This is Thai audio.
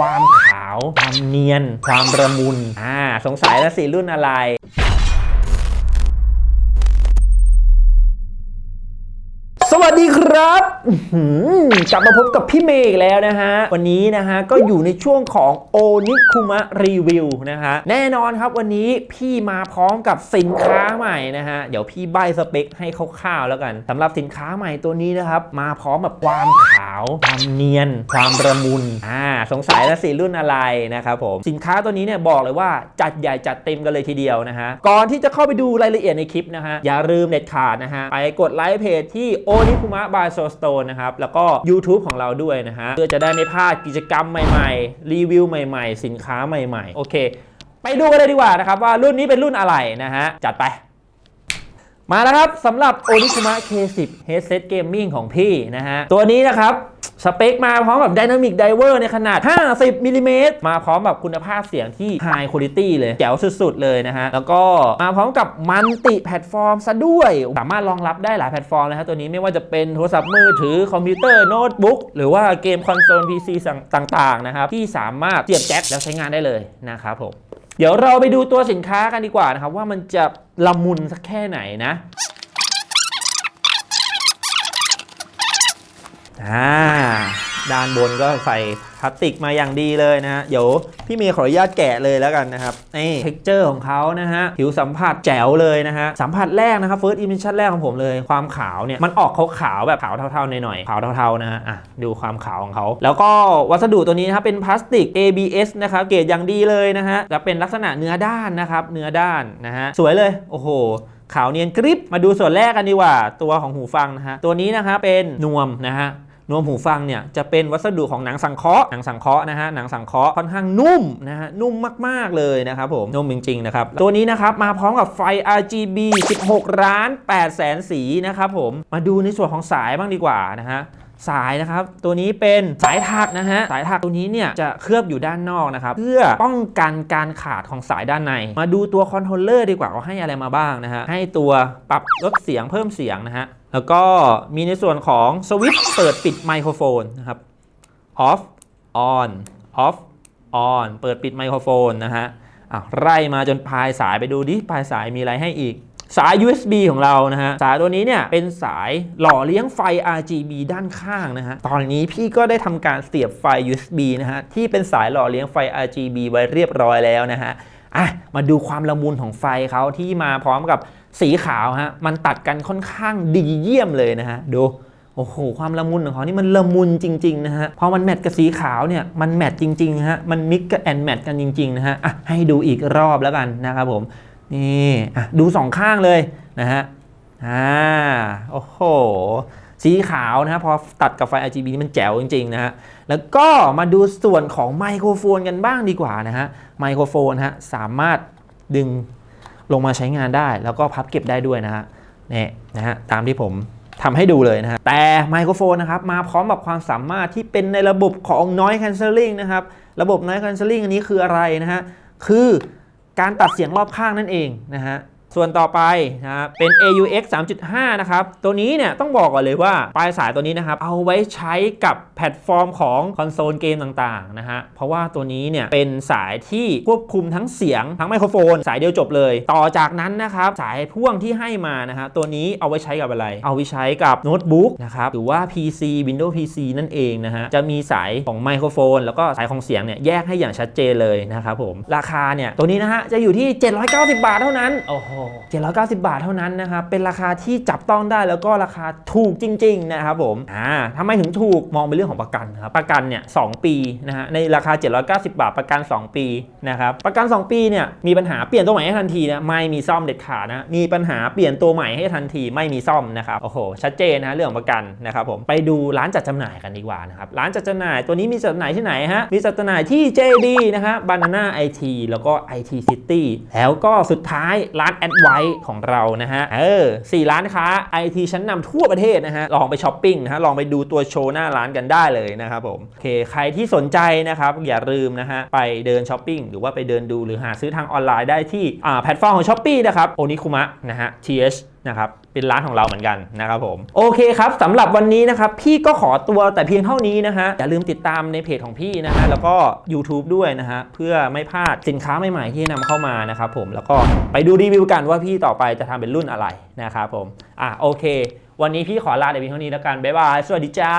ความขาว ความเนียน ความระมุน อ่า สงสัยแล้วสิรุ่นอะไร สวัสดีครับกลับมาพบกับพี่เมย์อีกแล้วนะฮะ วันนี้นะฮะ ก็อยู่ในช่วงของโอนิคุมะรีวิวนะฮะ แน่นอนครับวันนี้พี่มาพร้อมกับสินค้าใหม่นะฮะ เดี๋ยวพี่ใบสเปคให้คร่าวๆแล้วกันสำหรับสินค้าใหม่ตัวนี้นะครับ มาพร้อมแบบความขาวความเนียน ความระมุนอ่าสงสัยแล้วสิรุ่นอะไรนะครับผมสินค้าตัวนี้เนี่ยบอกเลยว่าจัดใหญ่จัดเต็มกันเลยทีเดียวนะฮะก่อนที่จะเข้าไปดูรายละเอียดในคลิปนะฮะอย่าลืมเด็ดขาดนะฮะไปกดไลค์เพจที่โอนิคุมะบายโซสโตนนะครับ แล้วก็ YouTube ของเราด้วยนะฮะ เพื่อจะได้ไม่พลาดกิจกรรมใหม่ๆ รีวิวใหม่ๆ สินค้าใหม่ๆ โอเค ไปดูกันเลยดีกว่านะครับ ว่ารุ่นนี้เป็นรุ่นอะไรนะฮะ จัดไปมาแล้วครับสำหรับ Onikuma K10 Headset Gaming ของพี่นะฮะ ตัวนี้นะครับ สเปคมาพร้อมกับ Dynamic Diver ในขนาด 50มิลลิเมตรมาพร้อมกับคุณภาพเสียงที่ High Quality เลยแจ๋วสุด ๆ เลยนะฮะ แล้วก็มาพร้อมกับมันติแพลตฟอร์มซะด้วย สามารถรองรับได้หลายแพลตฟอร์มเลยฮะตัวนี้ไม่ว่าจะเป็นโทรศัพท์มือถือคอมพิวเตอร์โน้ตบุ๊กหรือว่าเกมคอนโซล PC ต่างๆนะครับที่สามารถเสียบแจ็คแล้วใช้งานได้เลยนะครับผมเดี๋ยวเราไปดูตัวสินค้ากันดีกว่านะครับว่ามันจะละมุนสักแค่ไหนนะ อ่าด้านบนก็ใส่พลาสติกมาอย่างดีเลยนะฮะ เดี๋ยวพี่เมย์ขออนุญาตแกะเลยแล้วกันนะครับ นี่เท็กเจอร์ของเขานะฮะ ผิวสัมผัสแจ๋วเลยนะฮะ สัมผัสแรกนะครับ first impression แรกของผมเลย ความขาวเนี่ย มันออกขาวๆแบบขาวเทาๆหน่อยๆ ขาวเทาๆนะฮะ อะ ดูความขาวของเขา แล้วก็วัสดุตัวนี้นะครับเป็นพลาสติก ABS นะครับ เกรดอย่างดีเลยนะฮะ จะเป็นลักษณะเนื้อด้านนะครับ เนื้อด้านนะฮะ สวยเลย โอ้โหขาวเนียนกริบมาดูส่วนแรกกันดีกว่า ตัวของหูฟังนะฮะ ตัวนี้นะครับเป็นนวมนะฮะ นวมหูฟังเนี่ยจะเป็นวัสดุของหนังสังเคราะห์หนังสังเคราะห์นะฮะหนังสังเคราะห์ค่อนข้างนุ่มนะฮะนุ่มมากๆเลยนะครับผมนุ่มจริงๆนะครับตัวนี้นะครับมาพร้อมกับไฟ RGB 16ล้าน8แสนสีนะครับผมมาดูในส่วนของสายบ้างดีกว่านะฮะสายนะครับ ตัวนี้เป็นสายถักนะฮะ สายถักตัวนี้เนี่ยจะเคลือบอยู่ด้านนอกนะครับ เพื่อป้องกันการขาดของสายด้านใน มาดูตัวคอนโทรลเลอร์ดีกว่าว่าให้อะไรมาบ้างนะฮะ ให้ตัวปรับลดเสียงเพิ่มเสียงนะฮะ แล้วก็มีในส่วนของสวิตช์เปิดปิดไมโครโฟนนะครับ off on off on เปิดปิดไมโครโฟนนะฮะอะไล่มาจนปลายสายไปดูดิปลายสายมีอะไรให้อีก สาย USB ของเรานะฮะ สายตัวนี้เนี่ยเป็นสายหล่อเลี้ยงไฟ RGB ด้านข้างนะฮะ ตอนนี้พี่ก็ได้ทำการเสียบไฟ USB นะฮะ ที่เป็นสายหล่อเลี้ยงไฟ RGB ไว้เรียบร้อยแล้วนะฮะอะมาดูความละมุนของไฟเขาที่มาพร้อมกับ สีขาวฮะมันตัดกันค่อนข้างดีเยี่ยมเลยนะฮะดูโอ้โหความละมุนของเขานี่มันละมุนจริง ๆ นะฮะ พอมันแมทกับสีขาวเนี่ย มันแมทจริงๆฮะ มันมิกกับแอนแมทกันจริง ๆ นะฮะ อะ ให้ดูอีกรอบแล้วกันนะครับผม นี่ อะ ดูสองข้างเลยนะฮะ อ่า โอ้โห สีขาวนะฮะ พอตัดกับไฟ RGB นี่มันแจ๋วจริง ๆ นะฮะ แล้วก็มาดูส่วนของไมโครโฟนกันบ้างดีกว่านะฮะ ไมโครโฟนฮะ สามารถดึง ลงมาใช้งานได้ แล้วก็พับเก็บได้ด้วยนะฮะนี่นะฮะตามที่ผมทำให้ดูเลยนะฮะแต่ไมโครโฟนนะครับมาพร้อมกับความสามารถที่เป็นในระบบของ noise cancelling นะครับระบบ noise cancelling อันนี้คืออะไรนะฮะคือการตัดเสียงรอบข้างนั่นเองนะฮะ ส่วนต่อไปนะครับเป็น AUX 3.5 นะครับ ตัวนี้เนี่ยต้องบอกก่อนเลยว่าปลายสายตัวนี้นะครับ เอาไว้ใช้กับแพลตฟอร์มของคอนโซลเกมต่างๆนะฮะ เพราะว่าตัวนี้เนี่ยเป็นสายที่ควบคุมทั้งเสียงทั้งไมโครโฟน สายเดียวจบเลย ต่อจากนั้นนะครับ สายพ่วงที่ให้มานะฮะตัวนี้เอาไว้ใช้กับอะไร เอาไว้ใช้กับโน้ตบุ๊กนะครับหรือว่า PC Windows PC นั่นเองนะฮะจะมีสายของไมโครโฟน แล้วก็สายของเสียงเนี่ยแยกให้อย่างชัดเจนเลยนะครับผมราคาเนี่ยตัวนี้นะฮะจะอยู่ที่ 790 บาทเท่านั้นโอ้โห790 บาทเท่านั้นนะครับ เป็นราคาที่จับต้องได้แล้วก็ราคาถูกจริง ๆ นะครับผมอ่าทำไมถึงถูกมองเป็นเรื่องของประกันครับประกันเนี่ยสปีนะฮะในราคา 790 บาทประกัน 2 ปีนะครับประกัน 2 ปีเนี่ยมีปัญหาเปลี่ยนตัวใหม่ให้ทันทีนะไม่มีซ่อมเด็ดขาดนะมีปัญหาเปลี่ยนตัวใหม่ให้ทันทีไม่มีซ่อมนะครับโอ้โหชัดเจนนะเรื่องของประกันนะครับผมไปดูร้านจัดจำหน่ายกันดีกว่านะครับร้านจัดจำหน่ายตัวนี้มีจัดจำหน่ายที่ไหนฮะมีจัดจำหน่ายที่ JD นะฮะ Banana IT แล้วก็ IT City แล้วก็สุดท้ายร้านไว้ของเรานะฮะ เออสี่ร้านค้าไอทีชั้นนำทั่วประเทศนะฮะ ลองไปช้อปปิ้งนะฮะ ลองไปดูตัวโชว์หน้าร้านกันได้เลยนะครับผม โอเค ใครที่สนใจนะครับ อย่าลืมนะฮะ ไปเดินช้อปปิ้งหรือว่าไปเดินดูหรือหาซื้อทางออนไลน์ได้ที่อ่าแพลตฟอร์มของช้อปปี้นะครับโอนิคุมะนะฮะ th นะครับเป็นร้านของเราเหมือนกันนะครับผมโอเคครับสำหรับวันนี้นะครับพี่ก็ขอตัวแต่เพียงเท่านี้นะฮะอย่าลืมติดตามในเพจของพี่นะฮะแล้วก็ YouTube ด้วยนะฮะเพื่อไม่พลาดสินค้าใหม่ๆที่นำเข้ามานะครับผมแล้วก็ไปดูรีวิวกันว่าพี่ต่อไปจะทำเป็นรุ่นอะไรนะครับผมอะโอเค วันนี้พี่ขอลาแต่เพียงเท่านี้แล้วกันบ๊ายบายสวัสดีจ้า